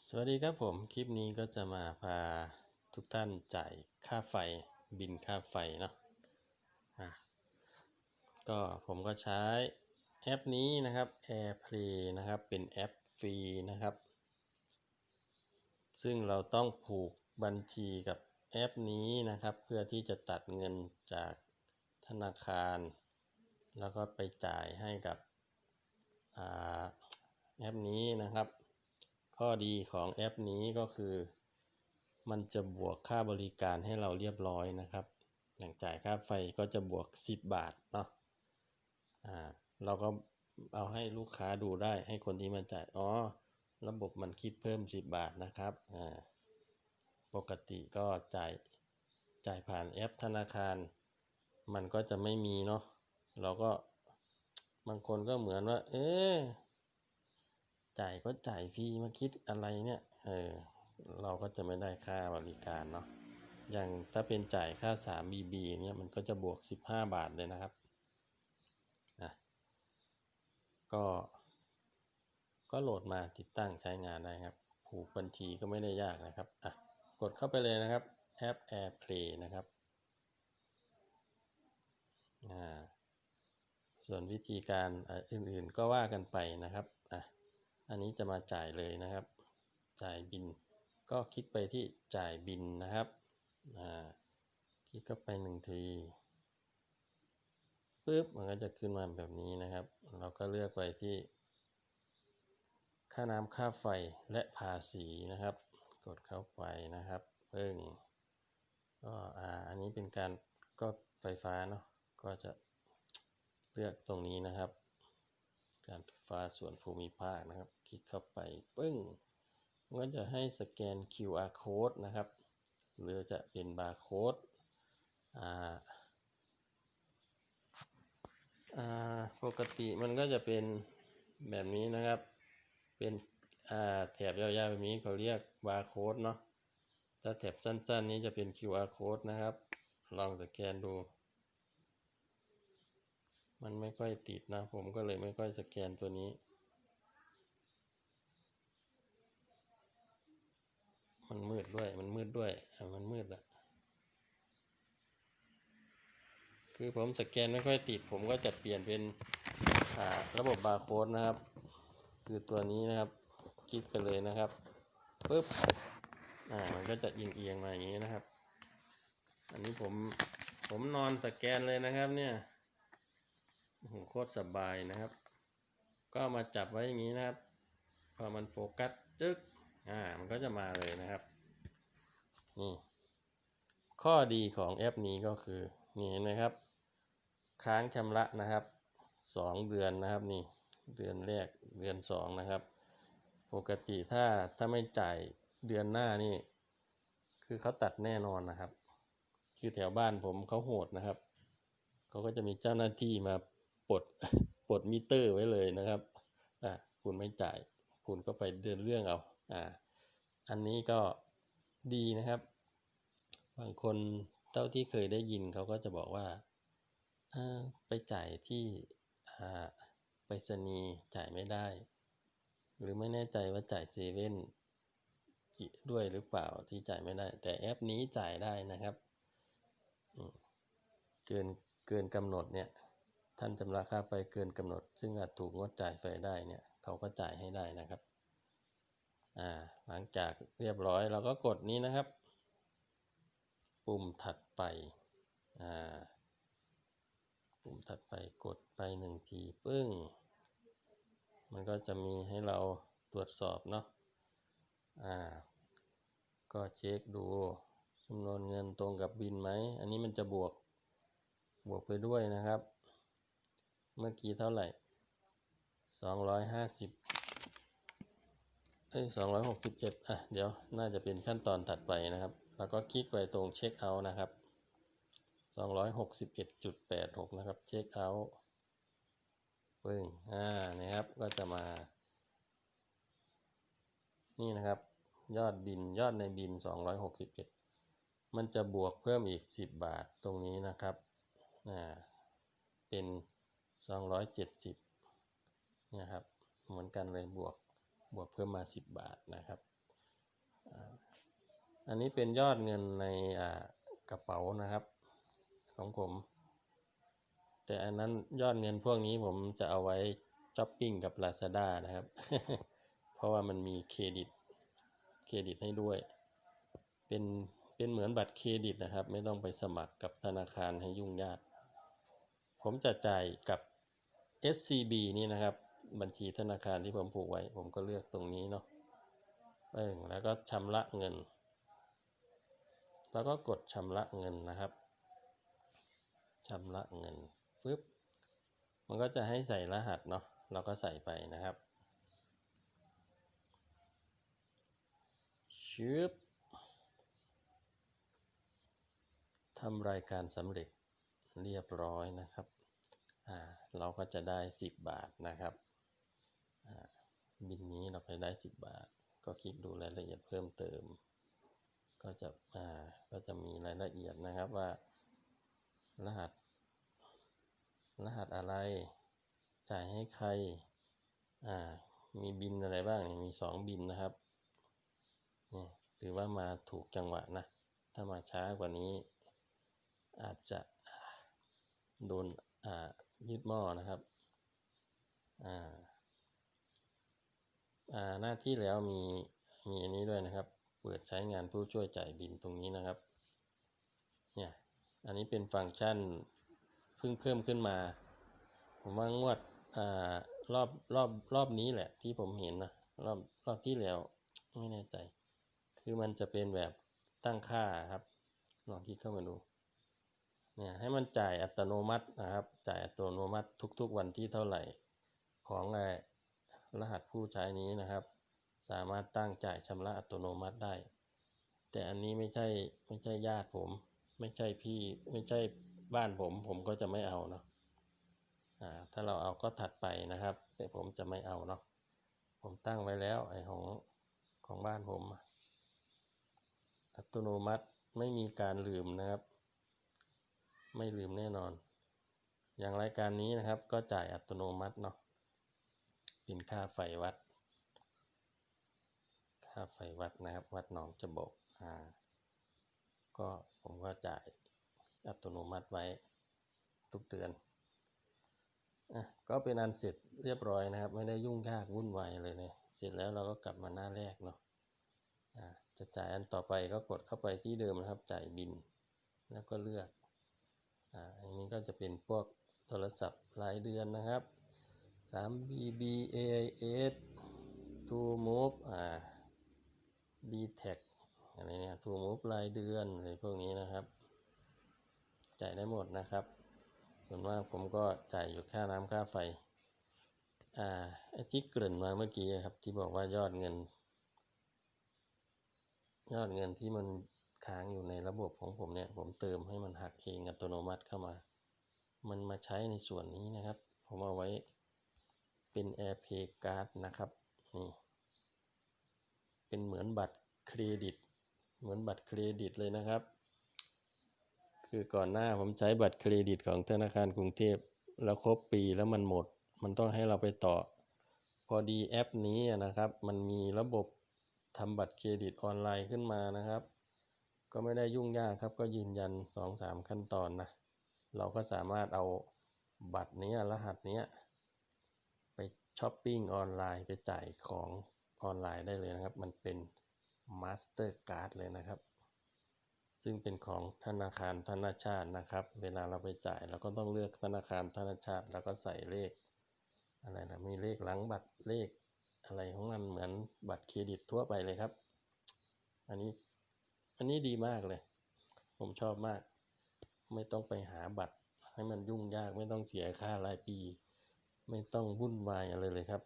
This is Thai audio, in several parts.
สวัสดีครับผม คลิปนี้ก็จะมาพาทุกท่านจ่ายค่าไฟบินค่าไฟเนาะะก็ผมก็ใช้แอปนี้นะครับ AirPlay นะครับเป็นแอปฟรีนะครับ ซึ่งเราต้องผูกบัญชีกับแอปนี้นะครับ เพื่อที่จะตัดเงินจากธนาคาร แล้วก็ไปจ่ายให้กับอแอปนี้นะครับ ข้อดีของแอปนี้ก็คือ มันจะบวกค่าบริการให้เราเรียบร้อยนะครับ อย่างจ่ายค่าไฟก็จะบวก 10 บาทเนาะอ่าเราก็เอาให้ลูกค้าดูได้ให้คนที่มาจ่ายอ๋อระบบมันคิดเพิ่ม 10 บาทนะครับอ่าปกติก็จ่ายจ่ายผ่านแอปธนาคาร มันก็จะไม่มีเนาะเราก็บางคนก็เหมือนว่า เอ๊ะ จ่ายก็จ่ายฟรีมาคิดอะไรเนี่ย เออ เราก็จะไม่ได้ค่าบริการเนาะ อย่างถ้าเป็นจ่ายค่า 3BB เนี่ยมันก็จะบวก 15 บาทเลยนะครับนะก็ ก็โหลดมาติดตั้งใช้งานได้ครับ ผูกบัญชีก็ไม่ได้ยากนะครับ อะ กดเข้าไปเลยนะครับ แอป AirPlay นะครับ อ่า ส่วนวิธีการอื่นๆก็ว่ากันไปนะครับ อันนี้จะมาจ่ายเลยนะครับ จ่ายบิน ก็คลิกไปที่จ่ายบินนะครับอ่าคลิกเข้าไปหนึ่งทีปึ๊บมันก็จะขึ้นมาแบบนี้นะครับ เราก็เลือกไปที่ ค่าน้ำค่าไฟและภาษีนะครับ กดเข้าไปนะครับเพิ่งก็อ่าอันนี้เป็นการก็ไฟฟ้าเนาะก็จะเลือกตรงนี้นะครับ การไฟฟ้าส่วนภูมิภาคนะครับ คลิกเข้าไปปึ้งมันก็จะให้สแกน QR code นะครับ หรือจะเป็นบาร์โค้ดอ่าปกติมันก็จะเป็นแบบนี้นะครับ เป็นแถบยาวๆแบบนี้เขาเรียกบาร์โค้ดเนาะถ้าแถบสั้นๆ นี้จะเป็น QR code นะครับ ลองสแกนดู มันไม่ค่อยติดนะ ผมก็เลยไม่ค่อยสแกนตัวนี้ มันมืดด้วย มันมืดด้วย อะ มันมืดอะคือผมสแกนไม่ค่อยติด ผมก็จะเปลี่ยนเป็นอ่าระบบบาร์โค้ดนะครับ คือตัวนี้นะครับ คลิกไปเลยนะครับปึ๊บ อ่า มันก็จะเอียงๆมาอย่างนี้นะครับ อันนี้ผม ผมนอนสแกนเลยนะครับเนี่ย โหโคตรสบายนะครับ ก็มาจับไว้อย่างนี้นะครับ พอมันโฟกัสจึ๊กอ่ามันก็จะมาเลยนะครับนี่ข้อดีของแอปนี้ก็คือนี่เห็นไหมครับ ค้างชำระนะครับสองเดือนนะครับนี่เดือนแรกเดือนสองนะครับ ปกติถ้าถ้าไม่จ่ายเดือนหน้านี่ คือเขาตัดแน่นอนนะครับ คือแถวบ้านผมเขาโหดนะครับเขาก็จะมีเจ้าหน้าที่มา ปลดปลดมิเตอร์ไว้เลยนะครับอ่าคุณไม่จ่าย คุณก็ไปเดินเรื่องเอาอ่าอันนี้ก็ดีนะครับ บางคนเท่าที่เคยได้ยินเขาก็จะบอกว่าออไปจ่ายที่อ่าไปรษณีย์จ่ายไม่ได้ หรือไม่แน่ใจว่าจ่ายเซเว่นด้วยหรือเปล่าที่จ่ายไม่ได้ แต่แอปนี้จ่ายได้นะครับ เกินเกินกำหนดเนี่ย ท่านชำระค่าไฟเกินกำหนด ซึ่งอาจถูกงดจ่ายไฟได้เนี่ยเขาก็จ่ายให้ได้นะครับอ่าหลังจากเรียบร้อยเราก็กดนี้นะครับ ปุ่มถัดไปอ่าปุ่มถัดไปกดไปหนึ่งทีปึ้ง มันก็จะมีให้เราตรวจสอบเนาะอ่าก็เช็คดูจำนวนเงินตรงกับบินไหม อันนี้มันจะบวกบวกไปด้วยนะครับ เมื่อกี้เท่าไหร่สองร้อยห้าสิบเอ้ยสองร้อยหกสิบเอ็ดอะ เดี๋ยว น่าจะเป็นขั้นตอนถัดไปนะครับ แล้วก็คลิกไปตรงเช็คเอาท์นะครับสองร้อยหกสิบเอ็ดจุดแปดหกนะครับ เช็คเอาท์ปึ้งอ่านี่ครับ ก็จะมา นี่นะครับ ยอดบิน ยอดในบินสองร้อยหกสิบเอ็ดมันจะบวกเพิ่มอีกสิบบาทตรงนี้นะครับ อ่า เป็น สองร้อยเจ็ดสิบนะครับเหมือนกันเลยบวกบวกเพิ่มมาสิบบาทนะครับ อันนี้เป็นยอดเงินในกระเป๋านะครับของผม แต่อันนั้นยอดเงินพวกนี้ผมจะเอาไว้ช้อปปิ้งกับ Lazada นะครับ เพราะว่ามันมีเครดิตเครดิตให้ด้วย เป็นเป็นเหมือนบัตรเครดิตนะครับ ไม่ต้องไปสมัครกับธนาคารให้ยุ่งยาก ผมจะจ่ายกับ SCB นี่นะครับ บัญชีธนาคารที่ผมผูกไว้ ผมก็เลือกตรงนี้เนาะเออแล้วก็ชำระเงิน แล้วก็กดชำระเงินนะครับชำระเงินปึ๊บมันก็จะให้ใส่รหัสเนาะเราก็ใส่ไปนะครับชึบทำรายการสำเร็จเรียบร้อยนะครับ เราก็จะได้ 10 บาทนะครับบินนี้เราไปได้ 10 บาท ก็คลิกดูรายละเอียดเพิ่มเติม ก็จะก็จะมีรายละเอียดนะครับว่า รหัส รหัสอะไร จ่ายให้ใครมีบินอะไรบ้างมีสองบินนะครับนี่ถือว่ามาถูกจังหวะนะถ้ามาช้ากว่านี้อาจจะโดนอ่า ยึดหม้อนะครับอ่าอ่าหน้าที่แล้วมีมีอันนี้ด้วยนะครับ เปิดใช้งานผู้ช่วยจ่ายบินตรงนี้นะครับเนี่ยอันนี้เป็นฟังก์ชันเพิ่งเพิ่มขึ้นมา ผมว่างวดอ่ารอบรอบรอบนี้แหละที่ผมเห็นนะรอบรอบที่แล้วไม่แน่ใจ คือมันจะเป็นแบบตั้งค่าครับ ลองคลิกเข้ามาดู เนี่ยให้มันจ่ายอัตโนมัตินะครับ จ่ายอัตโนมัติทุกๆวันที่เท่าไหร่ของไอรหัสผู้ใช้นี้นะครับ สามารถตั้งจ่ายชำระอัตโนมัติได้ แต่อันนี้ไม่ใช่ไม่ใช่ญาติผม ไม่ใช่พี่ไม่ใช่บ้านผมผมก็จะไม่เอาเนาะอ่าถ้าเราเอาก็ถัดไปนะครับ แต่ผมจะไม่เอาเนาะผมตั้งไว้แล้วไอ้ของของบ้านผม อัตโนมัติไม่มีการลืมนะครับ ไม่ลืมแน่นอน อย่างรายการนี้นะครับ ก็จ่ายอัตโนมัติเนาะเป็นค่าไฟวัด ค่าไฟวัดนะครับ วัดหนองจบกอ่าก็ผมก็จ่ายอัตโนมัติไว้ทุกเดือนอะก็เป็นอันเสร็จเรียบร้อยนะครับ ไม่ได้ยุ่งยากวุ่นวายเลยเนี่ยเสร็จแล้วเราก็กลับมาหน้าแรกเนาะอ่าจะจ่ายอันต่อไปก็กดเข้าไปที่เดิมนะครับ จ่ายบิน แล้วก็เลือก อ่าอันนี้ก็จะเป็นพวกโทรศัพท์รายเดือนนะครับ 3BB AIS To Move อ่า d t a c อะไรเนี่ย To Move รายเดือนอะไรพวกนี้นะครับ จ่ายได้หมดนะครับส่วนมากผมก็จ่ายอยู่ค่าน้ำค่าไฟ อ่าไอ้ที่เกริ่นมาเมื่อกี้ครับที่บอกว่ายอดเงิน ยอดเงินที่มัน ค้างอยู่ในระบบของผมเนี่ย ผมเติมให้มันหักเองอัตโนมัติเข้ามา มันมาใช้ในส่วนนี้นะครับ ผมเอาไว้เป็น AirPay Card นะครับ นี่ เป็นเหมือนบัตรเครดิต เหมือนบัตรเครดิตเลยนะครับ คือก่อนหน้าผมใช้บัตรเครดิตของธนาคารกรุงเทพแล้วครบปีแล้วมันหมด มันต้องให้เราไปต่อ พอดีแอปนี้นะครับ มันมีระบบทำบัตรเครดิตออนไลน์ขึ้นมานะครับ ก็ไม่ได้ยุ่งยากครับ ก็ยืนยัน 2-3 ขั้นตอนนะ เราก็สามารถเอาบัตรนี้รหัสนี้ไปช้อปปิ้งออนไลน์ไปจ่ายของออนไลน์ได้เลยนะครับ มันเป็น Mastercard เลยนะครับ ซึ่งเป็นของธนาคารธนาชาตินะครับ เวลาเราไปจ่ายเราก็ต้องเลือกธนาคารธนาชาติ แล้วก็ใส่เลขอะไรนะมีเลขหลังบัตรเลขอะไรของมันเหมือนบัตรเครดิตทั่วไปเลยครับ อันนี้ อันนี้ดีมากเลย ผมชอบมาก ไม่ต้องไปหาบัตร ให้มันยุ่งยากไม่ต้องเสียค่ารายปี ไม่ต้องวุ่นวายอะไรเลยครับ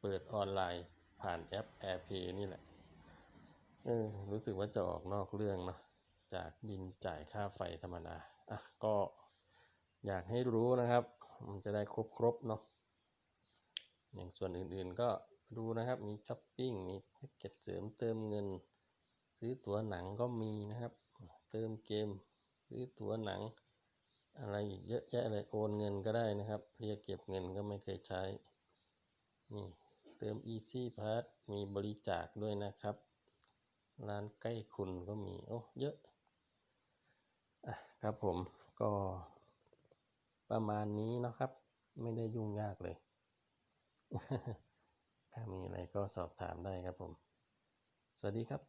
เปิดออนไลน์ผ่านแอป AirPay นี่แหละ เออ รู้สึกว่าจะออกนอกเรื่องเนาะจากบินจ่ายค่าไฟธรรมดาอะก็อยากให้รู้นะครับ มันจะได้ครบครบเนาะอย่างส่วนอื่นๆก็ดูนะครับ มีช้อปปิ้ง มีแพ็กเกจเสริมเติมเงิน ซื้อตั๋วหนังก็มีนะครับ เติมเกม ซื้อตั๋วหนัง อะไรเยอะแยะเลยโอนเงินก็ได้นะครับ เรียกเก็บเงินก็ไม่เคยใช้ นี่เติม Easy Pass มีบริจาคด้วยนะครับ ร้านใกล้คุณก็มี โอ้เยอะอะครับผมก็ประมาณนี้นะครับ ไม่ได้ยุ่งยากเลย ถ้ามีอะไรก็สอบถามได้ครับผม สวัสดีครับ